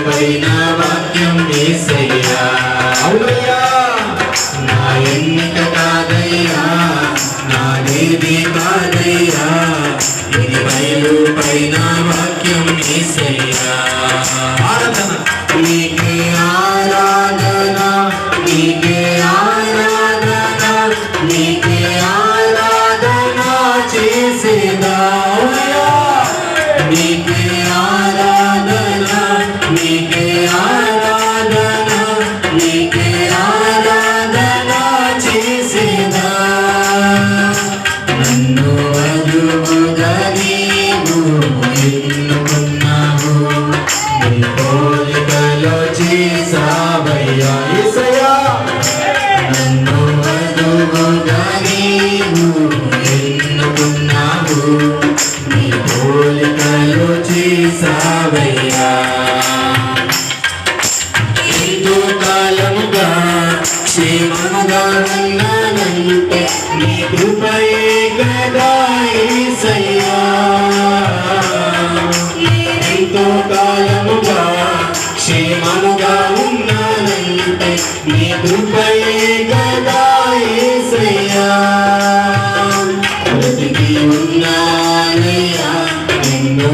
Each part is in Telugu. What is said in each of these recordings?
పైన వాక్యం వేసయ్యా నా ఎన్నిక కాదయ్యా నా దేవి కాదయ్యా పైన కాలముగా క్షేమముగా ఉన్నానంటే నీ కృపయే గదా ఎంతో కాలముగా క్షేమముగా ఉన్నానంటే నీ కృపయే ఉన్నానయ్యా నిన్ను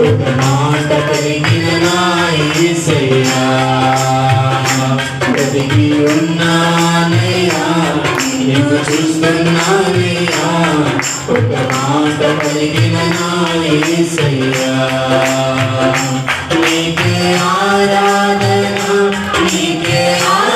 ఒక మాట కలిగిన నా బ్రతికి ఉన్నానయ్యా నిన్ను చూస్తున్నానయ్యా ఒక మాట కలిగిన నా నీకే ఆరాధన నీకే ఆరాధన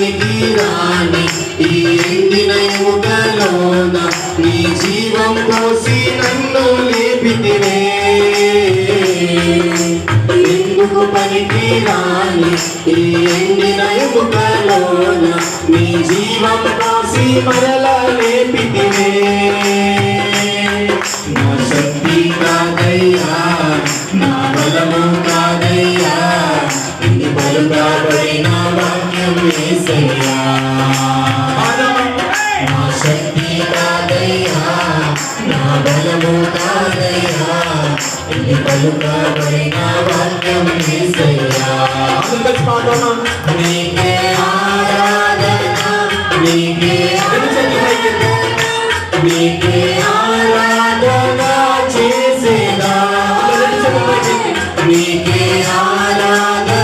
పనికి రాని ఈ ఎండిన ఎముకలోన నీ జీవం పోసి నన్ను లేపితివే. ఎందుకు పనికి రాని ఈ ఎండిన ఎముకలోన నీ జీవం పోసి మరలా నా శక్తి కాదయ్యా నా బలము కాదయ్యా ఇది బలుగాబడిన వాక్యం వేసయ్యా నీకే ఆరాధన నీకే నీకే ఆరాధన చేసేదా? నీకే ఆరాధన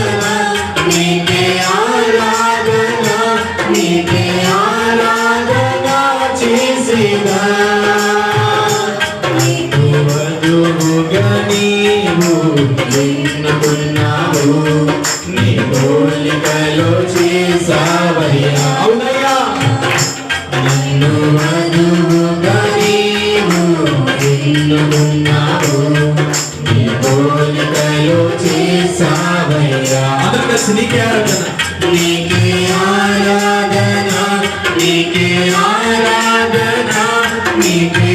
నీకే ఆరాధన నీకే ఆరాధన నీకే ఆరాధన నీకే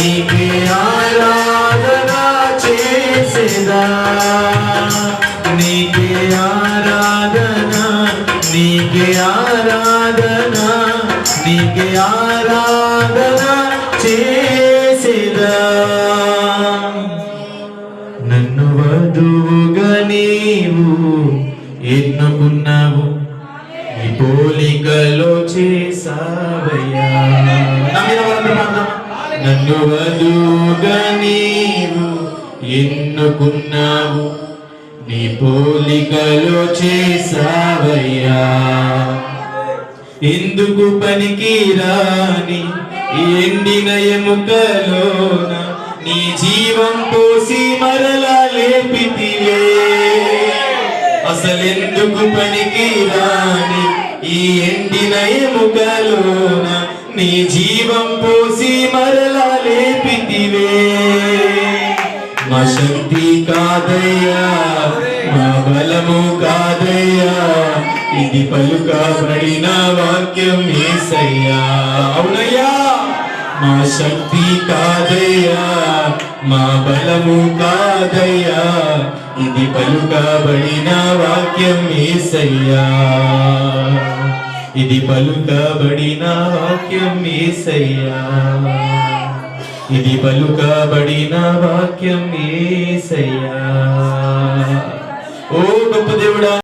నీకే ఆరాధన చేసేదా? నీకే ఆరాధన నీకే ఆరాధన నీకే ఆరాధన చేసేదా? నన్ను వధువుగా నీవు ఎన్నుకున్నావు? ఈ పోలికలో చేసావయ్యా నమ్మిన వారందరూ పాడదామా? నన్ను వధువుగా నీవు ఎన్నుకున్నావు? నీ పోలికలో చేసావయ్యా ఎందుకు పనికి రాని ఎండిన ఎముకలోన నీ జీవం పోసి మరలా లేపితివే? అసలెందుకు పనికి రాని ఈ ఎండిన ఎముకలోన నీ జీవం పోసి మరలా లేపితివే మా శక్తి కాదయ్యా మా బలము కాదయ్యా ఇది పలుకబడిన వాక్యం ఏసయ్యా. అవునయ్యా మా శక్తి కాదయ్యా మా బలము కాదయ్యా ఇది పలుకబడిన వాక్యం ఏసయ్యా. ఇది పలుకబడిన వాక్యం ఏసయ్యా. ఇది పలుకబడిన వాక్యం ఏసయ్యా. ఓ గొప్ప దేవుడా.